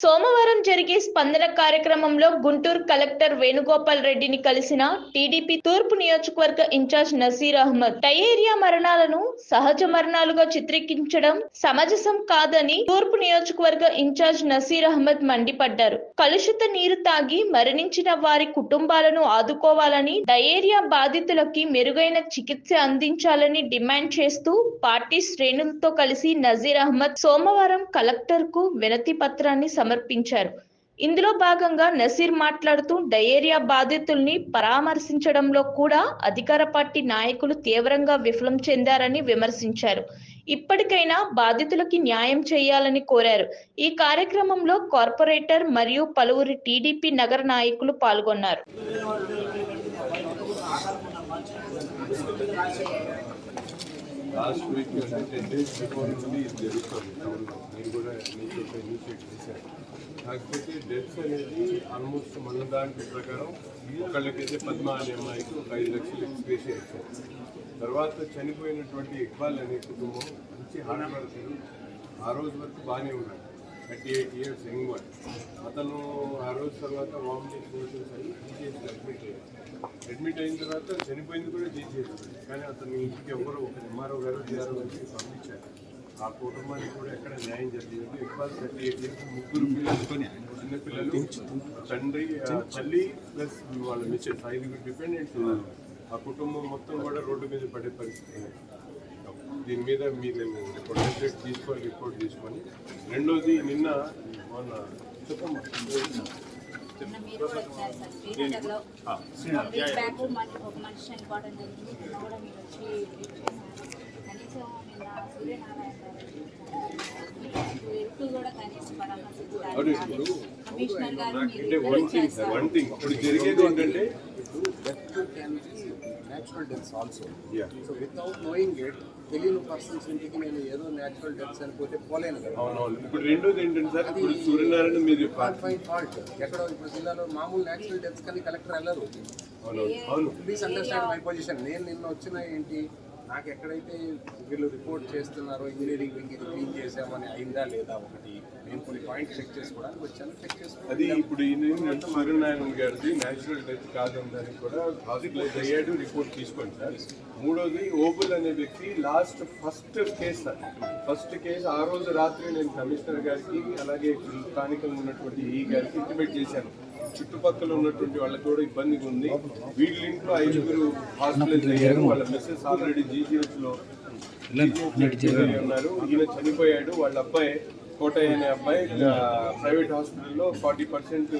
సోమవారం జరిగే స్పందన కార్యక్రమంలో గుంటూరు కలెక్టర్ వేణుగోపాల్ రెడ్డిని కలిసిన టీడీపీ తూర్పు నియోజకవర్గ ఇన్ఛార్జ్ నసీర్ అహ్మద్. డయేరియా మరణాలను సహజ మరణాలుగా చిత్రీకరించడం సమంజసం కాదని తూర్పు నియోజకవర్గ ఇన్ఛార్జ్ నసీర్ అహ్మద్ మండిపడ్డారు. కలుషిత నీరు తాగి మరణించిన వారి కుటుంబాలను ఆదుకోవాలని డయేరియా బాధితులకి మెరుగైన చికిత్స అందించాలని డిమాండ్ చేస్తూ పార్టీ శ్రేణులతో కలిసి నజీర్ అహ్మద్ సోమవారం కలెక్టర్కు వినతి పత్రాన్ని సమర్పించారు. ఇందులో భాగంగా నసీర్ మాట్లాడుతూ డయేరియా బాధితుల్ని పరామర్శించడంలో కూడా అధికార పార్టీ నాయకులు తీవ్రంగా విఫలం చెందారని విమర్శించారు. ఇప్పటికైనా బాధితులకి న్యాయం చేయాలని కోరారు. ఈ కార్యక్రమంలో కార్పొరేటర్ మరియు పలువురు టీడీపీ నగర నాయకులు పాల్గొన్నారు. లాస్ట్ వీక్ ఏంటంటే జరుగుతుంది. మీరు కూడా కాకపోతే డెత్స్ అనేది ఆల్మోస్ట్ మన దాంట్లో ప్రకారం ఒకళ్ళకైతే పద్మ అనే అమ్మాయికి ఒక ఐదు లక్షలు ఎక్స్ప్రెషన్ ఇచ్చారు తర్వాత చనిపోయినటువంటి ఇక్బాల్ అనే కుటుంబం మంచి హార్డ్ ఆ రోజు వరకు బాగానే ఉన్నాడు. Thirty eight years young one అతను ఆ రోజు తర్వాత వామిటింగ్ మోషన్స్ అయ్యి జీజేసి అడ్మిట్ అయ్యారు అడ్మిట్ అయిన తర్వాత చనిపోయింది కూడా జీజేసి కానీ అతను ఇంటికి ఎవరు ఒక ఎంఆర్ఓ గారు డిఆర్ఓ గారికి పంపించారు. ఆ కుటుంబానికి కూడా ఎక్కడ న్యాయం జరిగింది? ఎక్కువ థర్టీ ఎయిట్ ఇయర్స్ ముగ్గురు పిల్లలు చిన్నపిల్లలు తండ్రి తల్లి ప్లస్ వాళ్ళ మిస్సెస్ ఐదుగురు డిపెండెంట్స్ ఉన్నారు. ఆ కుటుంబం మొత్తం కూడా రోడ్డు మీద పడే పరిస్థితి. దీని మీద మీరు రిపోర్ట్ తీసుకొని రిపోర్ట్ తీసుకొని రెండోది నిన్న మొన్న చెప్పమ్మా. ఒక మనిషి చనిపోవడం జరిగింది. కూడా మీరు వచ్చి అంటే వన్ థింగ్ వన్ థింగ్ ఇప్పుడు జరిగేది ఏంటంటే తెలియని పర్సన్స్ ఇంటికి నేను ఏదో న్యాచురల్ డెత్స్ పోతే పోలేను కదా అవునవును ఇప్పుడు రెండోది ఏంటంటే సార్ ఇప్పుడు సూర్యనారాయణ మీరు ఫాల్ట్ ఎక్కడో ఇప్పుడు జిల్లాలో మామూలు న్యాచురల్ డెత్స్ కానీ కలెక్టర్ వెళ్ళరు అవును ప్లీజ్ అండర్స్టాండ్ మై పొజిషన్ నేను నిన్న వచ్చిన ఏంటి నాకు ఎక్కడైతే వీళ్ళు రిపోర్ట్ చేస్తున్నారో ఇంజనీరింగ్ వింగ్ ఇది క్లీన్ చేసామని అయిందా లేదా ఒకటి నేను కొన్ని పాయింట్స్ చెక్ చేసుకోవడానికి వచ్చాను చెక్ అది చేసుకోవాలి ఇప్పుడు ఈయన సూర్యనారాయణ గారిది న్యాచురల్ డెత్ కాదని కూడా హాస్పిటలైజ్ అయ్యాడు రిపోర్ట్ తీసుకోండి సార్. మూడోది ఓబుల్ అనే వ్యక్తి last first case sir. First case ఆ రోజు రాత్రి నేను కమిషనర్ గారికి అలాగే స్థానికంగా ఉన్నటువంటి ఈ గారికి ఇంటిమేట్ చేశాను. చుట్టుపక్కల ఉన్నటువంటి వాళ్ళకి కూడా ఇబ్బందిగా ఉంది. వీళ్ళ ఇంట్లో ఐదుగురు హాస్పిటలైజ్ అయ్యారు వాళ్ళ మిస్సెస్ ఆల్రెడీ జీజీహెచ్లో ఉన్నారు. ఈయన చనిపోయాడు. వాళ్ళ అబ్బాయి కోటయ్య అనే అబ్బాయి ప్రైవేట్ హాస్పిటల్లో ఫార్టీ పర్సెంట్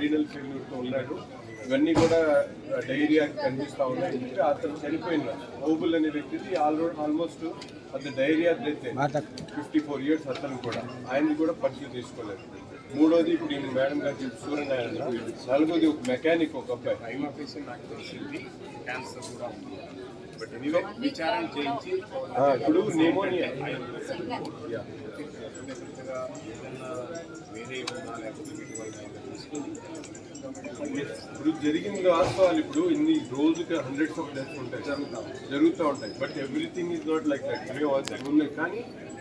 రీనల్ ఫెయిల్యూర్తో ఉన్నాడు. ఇవన్నీ కూడా డైరియా కనిపిస్తూ ఉన్నాయి ఇంకా అతను చనిపోయిన ఓబుల్ అనే వ్యక్తిది. ఆల్రెడీ ఆల్మోస్ట్ అది diarrhoea death fifty four years అతను కూడా. ఆయన్ని కూడా పరిస్థితి తీసుకోలేదు మూడోది ఇప్పుడు ఈయన మేడం గారు సూర్యనారాయణ. నలుగోది ఒక మెకానిక్ ఒక అబ్బాయి. టైం ఆఫీస్ నాకు తెలిసింది. క్యాన్సర్ కూడా ఉంది. బట్ ఎనీవే విచారణ చేయించి ఇప్పుడు నిమోనియా వేరే ఉన్నా లేకపోతే ఇప్పుడు జరిగింది వాస్తవాలు ఇప్పుడు ఇన్ని రోజుకి హండ్రెడ్స్ ఆఫ్ డెత్స్ ఉంటాయి. జరుగుతూ ఉంటాయి. But everything is not like that ఉన్నాయి. కానీ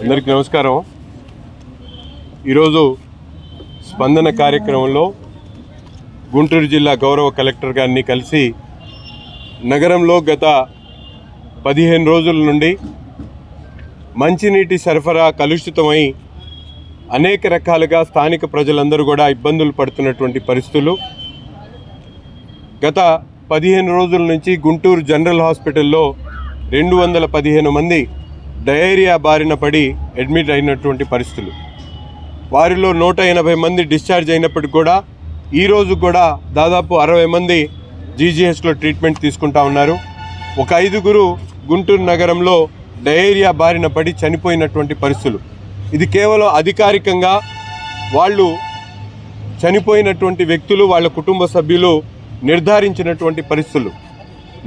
అందరికీ నమస్కారం. ఈరోజు స్పందన కార్యక్రమంలో గుంటూరు జిల్లా గౌరవ కలెక్టర్ గారిని కలిసి నగరంలో గత పదిహేను రోజుల నుండి మంచినీటి సరఫరా కలుషితమై అనేక రకాలుగా స్థానిక ప్రజలందరూ కూడా ఇబ్బందులు పడుతున్నటువంటి పరిస్థితులు. గత పదిహేను రోజుల నుంచి గుంటూరు జనరల్ హాస్పిటల్లో రెండు వందల పదిహేను మంది డయేరియా బారిన పడి అడ్మిట్ అయినటువంటి పరిస్థితులు. వారిలో నూట ఎనభై మంది డిశ్చార్జ్ అయినప్పటికి కూడా ఈరోజు కూడా దాదాపు అరవై మంది జీజీహెచ్లో ట్రీట్మెంట్ తీసుకుంటా ఉన్నారు. ఒక ఐదుగురు గుంటూరు నగరంలో డయేరియా బారిన పడి చనిపోయినటువంటి పరిస్థితులు. ఇది కేవలం అధికారికంగా వాళ్ళు చనిపోయినటువంటి వ్యక్తులు వాళ్ళ కుటుంబ సభ్యులు నిర్ధారించినటువంటి పరిస్థితులు.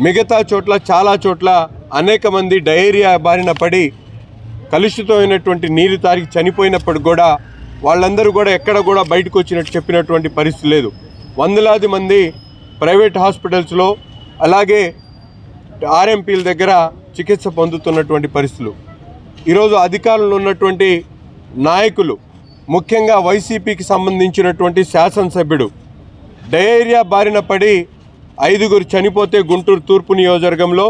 మిగతా చోట్ల చాలా చోట్ల అనేక మంది డయేరియా బారిన పడి కలుషితమైనటువంటి నీరు తాగి చనిపోయినప్పుడు కూడా వాళ్ళందరూ కూడా ఎక్కడ కూడా బయటకు వచ్చినట్టు చెప్పినటువంటి పరిస్థితి లేదు. వందలాది మంది ప్రైవేట్ హాస్పిటల్స్లో అలాగే ఆర్ఎంపీల దగ్గర చికిత్స పొందుతున్నటువంటి పరిస్థితులు. ఈరోజు అధికారంలో ఉన్నటువంటి నాయకులు ముఖ్యంగా వైసీపీకి సంబంధించినటువంటి శాసనసభ్యుడు డయేరియా బారిన పడి ఐదుగురు చనిపోతే గుంటూరు తూర్పు నియోజకవర్గంలో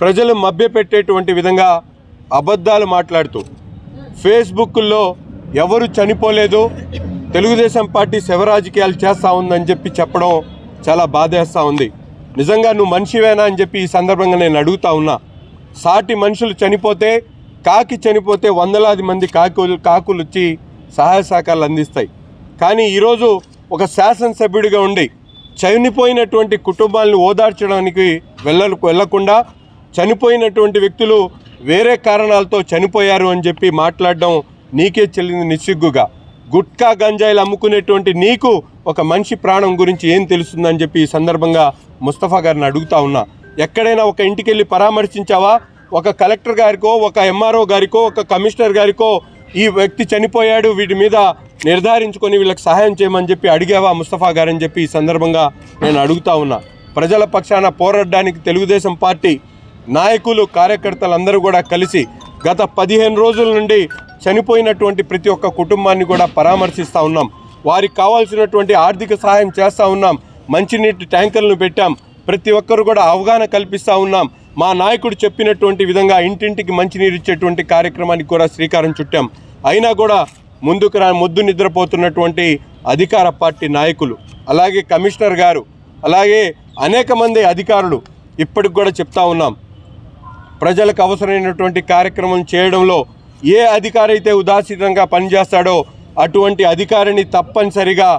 ప్రజలు మభ్యపెట్టేటువంటి విధంగా అబద్ధాలు మాట్లాడుతూ ఫేస్బుక్లో ఎవరు చనిపోలేదు తెలుగుదేశం పార్టీ శివరాజకీయాలు చేస్తూ ఉందని చెప్పి చెప్పడం చాలా బాధేస్తూ ఉంది. నిజంగా నువ్వు మనిషివేనా అని చెప్పి ఈ సందర్భంగా నేను అడుగుతా ఉన్నా. సాటి మనుషులు చనిపోతే కాకి చనిపోతే వందలాది మంది కాకులు కాకులు వచ్చి సహాయ సహకారాలు అందిస్తాయి. కానీ ఈరోజు ఒక శాసనసభ్యుడిగా ఉండి చనిపోయినటువంటి కుటుంబాలను ఓదార్చడానికి వెళ్ళ వెళ్ళకుండా చనిపోయినటువంటి వ్యక్తులు వేరే కారణాలతో చనిపోయారు అని చెప్పి మాట్లాడడం నీకే చెల్లింది నిస్సిగ్గుగా. గుట్కా గంజాయిలు అమ్ముకునేటువంటి నీకు ఒక మనిషి ప్రాణం గురించి ఏం తెలుస్తుందని చెప్పి ఈ సందర్భంగా ముస్తఫా గారిని అడుగుతా ఉన్నా. ఎక్కడైనా ఒక ఇంటికి వెళ్ళి పరామర్శించావా? ఒక కలెక్టర్ గారికో ఒక ఎంఆర్ఓ గారికో ఒక కమిషనర్ గారికో ఈ వ్యక్తి చనిపోయాడు వీటి మీద నిర్ధారించుకొని వీళ్ళకి సహాయం చేయమని చెప్పి అడిగావా ముస్తఫా గారని చెప్పి ఈ సందర్భంగా నేను అడుగుతా ఉన్నా. ప్రజల పక్షాన పోరాడడానికి తెలుగుదేశం పార్టీ నాయకులు కార్యకర్తలు అందరూ కూడా కలిసి గత పదిహేను రోజుల నుండి చనిపోయినటువంటి ప్రతి ఒక్క కుటుంబాన్ని కూడా పరామర్శిస్తూ ఉన్నాం. వారికి కావాల్సినటువంటి ఆర్థిక సహాయం చేస్తూ ఉన్నాం. మంచినీటి ట్యాంకర్లను పెట్టాం. ప్రతి ఒక్కరు కూడా అవగాహన కల్పిస్తూ ఉన్నాం. మా నాయకుడు చెప్పినటువంటి విధంగా ఇంటింటికి మంచినీరు ఇచ్చేటువంటి కార్యక్రమానికి కూడా శ్రీకారం చుట్టాం. అయినా కూడా ముందుకు రా ముద్దు నిద్రపోతున్నటువంటి అధికార పార్టీ నాయకులు అలాగే కమిషనర్ గారు అలాగే అనేక మంది అధికారులు ఇప్పటికి కూడా చెప్తా ఉన్నాం. ప్రజలకు అవసరమైనటువంటి కార్యక్రమం చేయడంలో ఏ అధికారి అయితే ఉదాసీనంగా పనిచేస్తాడో అటువంటి అధికారిని తప్పనిసరిగా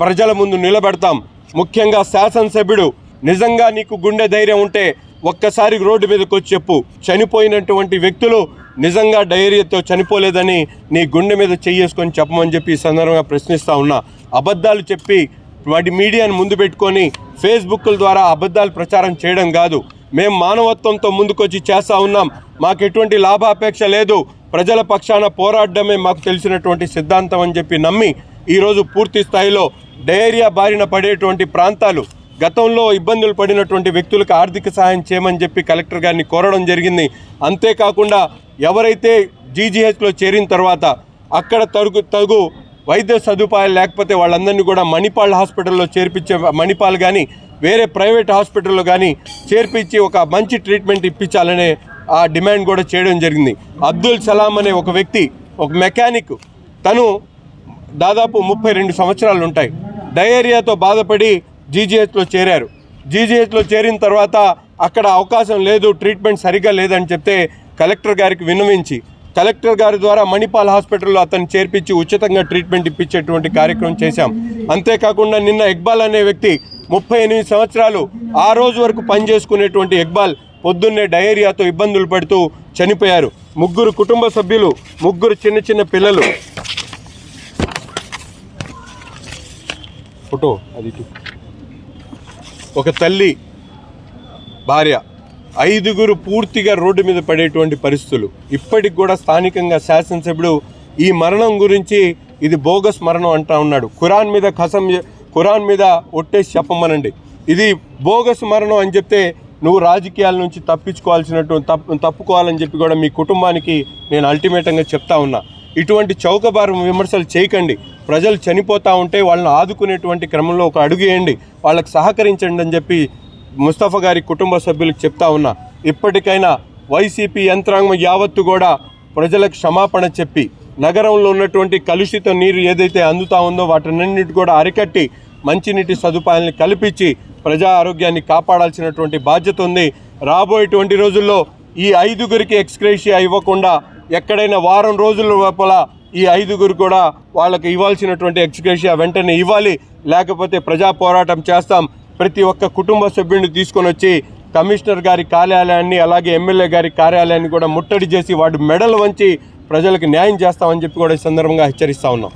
ప్రజల ముందు నిలబెడతాం. ముఖ్యంగా శాసనసభ్యుడు నిజంగా నీకు గుండె ధైర్యం ఉంటే ఒక్కసారి రోడ్డు మీదకి వచ్చి చెప్పు. చనిపోయినటువంటి వ్యక్తులు నిజంగా డైరియాతో చనిపోలేదని నీ గుండె మీద చెయ్యేసుకొని చెప్పమని చెప్పి ఈ సందర్భంగా ప్రశ్నిస్తూ ఉన్నా. అబద్ధాలు చెప్పి వాటి మీడియాను ముందు పెట్టుకొని ఫేస్బుక్ల ద్వారా అబద్ధాలు ప్రచారం చేయడం కాదు. మేము మానవత్వంతో ముందుకొచ్చి చేస్తా ఉన్నాం. మాకు ఎటువంటి లాభాపేక్ష లేదు. ప్రజల పక్షాన పోరాడడమే మాకు తెలిసినటువంటి సిద్ధాంతం అని చెప్పి నమ్మి ఈరోజు పూర్తి స్థాయిలో డయేరియా బారిన పడేటువంటి ప్రాంతాలు గతంలో ఇబ్బందులు పడినటువంటి వ్యక్తులకు ఆర్థిక సహాయం చేయమని చెప్పి కలెక్టర్ గారిని కోరడం జరిగింది. అంతేకాకుండా ఎవరైతే జీజీహెచ్లో చేరిన తర్వాత అక్కడ తగు తగు వైద్య సదుపాయాలు లేకపోతే వాళ్ళందరినీ కూడా మణిపాల్ హాస్పిటల్లో చేర్పించే మణిపాల్ కానీ వేరే ప్రైవేట్ హాస్పిటల్లో కానీ చేర్పించి ఒక మంచి ట్రీట్మెంట్ ఇప్పించాలనే ఆ డిమాండ్ కూడా చేయడం జరిగింది. అబ్దుల్ సలాం అనే ఒక వ్యక్తి ఒక మెకానిక్ తను దాదాపు ముప్పై రెండు సంవత్సరాలు ఉంటాయి. డయేరియాతో బాధపడి జీజీహెచ్లో చేరారు. జీజీహెచ్లో చేరిన తర్వాత అక్కడ అవకాశం లేదు ట్రీట్మెంట్ సరిగ్గా లేదని చెప్తే కలెక్టర్ గారికి విన్నవించి కలెక్టర్ గారి ద్వారా మణిపాల్ హాస్పిటల్లో అతను చేర్పించి ఉచితంగా ట్రీట్మెంట్ ఇప్పించేటువంటి కార్యక్రమం చేశాం. అంతేకాకుండా నిన్న ఇక్బాల్ అనే వ్యక్తి ముప్పై ఎనిమిది సంవత్సరాలు ఆ రోజు వరకు పనిచేసుకునేటువంటి ఇక్బాల్ పొద్దున్నే డయేరియాతో ఇబ్బందులు పడుతూ చనిపోయారు. ముగ్గురు కుటుంబ సభ్యులు ముగ్గురు చిన్న చిన్న పిల్లలు. ఫోటో అది ఒక తల్లి భార్య ఐదుగురు పూర్తిగా రోడ్డు మీద పడేటువంటి పరిస్థితులు. ఇప్పటికి కూడా స్థానికంగా శాసనసభ్యుడు ఈ మరణం గురించి ఇది బోగస్ మరణం అంటా ఉన్నాడు. ఖురాన్ మీద కసం ఖురాన్ మీద ఒట్టేసి చెప్పమనండి. ఇది బోగస్ మరణం అని చెప్తే నువ్వు రాజకీయాల నుంచి తప్పించుకోవాల్సినట్టు తప్పు తప్పుకోవాలని చెప్పి కూడా మీ కుటుంబానికి నేను అల్టిమేటంగా చెప్తా ఉన్నా. ఇటువంటి చౌకబారు విమర్శలు చేయకండి. ప్రజలు చనిపోతూ ఉంటే వాళ్ళని ఆదుకునేటువంటి క్రమంలో ఒక అడుగు వేయండి. వాళ్ళకి సహకరించండి అని చెప్పి ముస్తఫా గారి కుటుంబ సభ్యులకు చెప్తా ఉన్నా. ఇప్పటికైనా వైసీపీ యంత్రాంగం యావత్తు కూడా ప్రజలకు క్షమాపణ చెప్పి నగరంలో ఉన్నటువంటి కలుషిత నీరు ఏదైతే అందుతా ఉందో వాటినన్నిటి కూడా అరికట్టి మంచినీటి సదుపాయాలను కల్పించి ప్రజా ఆరోగ్యాన్ని కాపాడాల్సినటువంటి బాధ్యత ఉంది. రాబోయేటువంటి రోజుల్లో ఈ ఐదుగురికి ఎక్స్క్రేషియా ఇవ్వకుండా ఎక్కడైనా వారం రోజుల లోపల ఈ ఐదుగురు కూడా వాళ్ళకి ఇవ్వాల్సినటువంటి ఎక్స్గ్రేషియా వెంటనే ఇవ్వాలి. లేకపోతే ప్రజా పోరాటం చేస్తాం. ప్రతి ఒక్క కుటుంబ సభ్యుడిని తీసుకొని వచ్చి కమిషనర్ గారి కార్యాలయాన్ని అలాగే ఎమ్మెల్యే గారి కార్యాలయాన్ని కూడా ముట్టడి చేసి వాటి మెడలు వంచి ప్రజలకు న్యాయం చేస్తామని చెప్పి కూడా ఈ సందర్భంగా హెచ్చరిస్తా ఉన్నాం.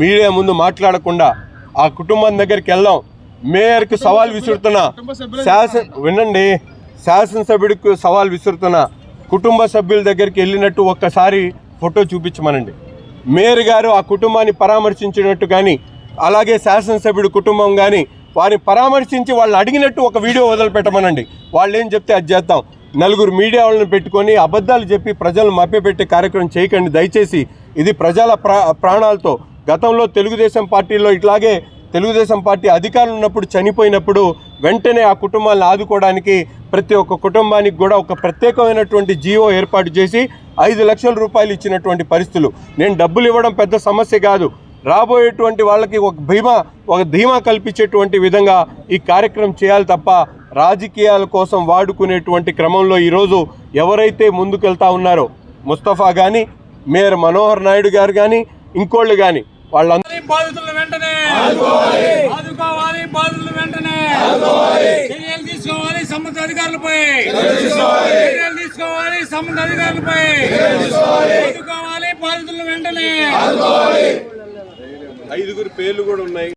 మీడియా ముందు మాట్లాడకుండా ఆ కుటుంబం దగ్గరికి వెళ్దాం. మేయర్కి సవాల్ విసురుతున్నా శాసన వినండి. శాసనసభ్యుడికి సవాల్ విసురుతున్నా కుటుంబ సభ్యుల దగ్గరికి వెళ్ళినట్టు ఒక్కసారి ఫోటో చూపించమనండి. మేయర్ గారు ఆ కుటుంబాన్ని పరామర్శించినట్టు కానీ అలాగే శాసనసభ్యుడు కుటుంబం కానీ వారిని పరామర్శించి వాళ్ళు అడిగినట్టు ఒక వీడియో వదిలిపెట్టమనండి. వాళ్ళు ఏం చెప్తే అది చేద్దాం. నలుగురు మీడియా వాళ్ళని పెట్టుకొని అబద్ధాలు చెప్పి ప్రజలను మభ్యపెట్టే కార్యక్రమం చేయకండి. దయచేసి ఇది ప్రజల ప్రా ప్రాణాలతో. గతంలో తెలుగుదేశం పార్టీలో ఇట్లాగే తెలుగుదేశం పార్టీ అధికారులు ఉన్నప్పుడు చనిపోయినప్పుడు వెంటనే ఆ కుటుంబాలను ఆదుకోవడానికి ప్రతి ఒక్క కుటుంబానికి కూడా ఒక ప్రత్యేకమైనటువంటి జీవో ఏర్పాటు చేసి ఐదు లక్షల రూపాయలు ఇచ్చినటువంటి పరిస్థితులు. నేను డబ్బులు ఇవ్వడం పెద్ద సమస్య కాదు. రాబోయేటువంటి వాళ్ళకి ఒక భీమా ఒక ధీమా కల్పించేటువంటి విధంగా ఈ కార్యక్రమం చేయాలి తప్ప రాజకీయాల కోసం వాడుకునేటువంటి క్రమంలో ఈరోజు ఎవరైతే ముందుకెళ్తా ఉన్నారో ముస్తఫా కానీ మేయర్ మనోహర్ నాయుడు గారు కానీ ఇంకోళ్ళు కానీ వాళ్ళందరూ బాధితులను వెంటనే. ఆదుకోవాలి బాధితులను వెంటనే. చర్యలు తీసుకోవాలి సంబంధిత అధికారులపై. చర్యలు తీసుకోవాలి సంబంధిత అధికారులపై. ఆదుకోవాలి బాధితులను వెంటనే. ఐదుగురు పేర్లు కూడా ఉన్నాయి.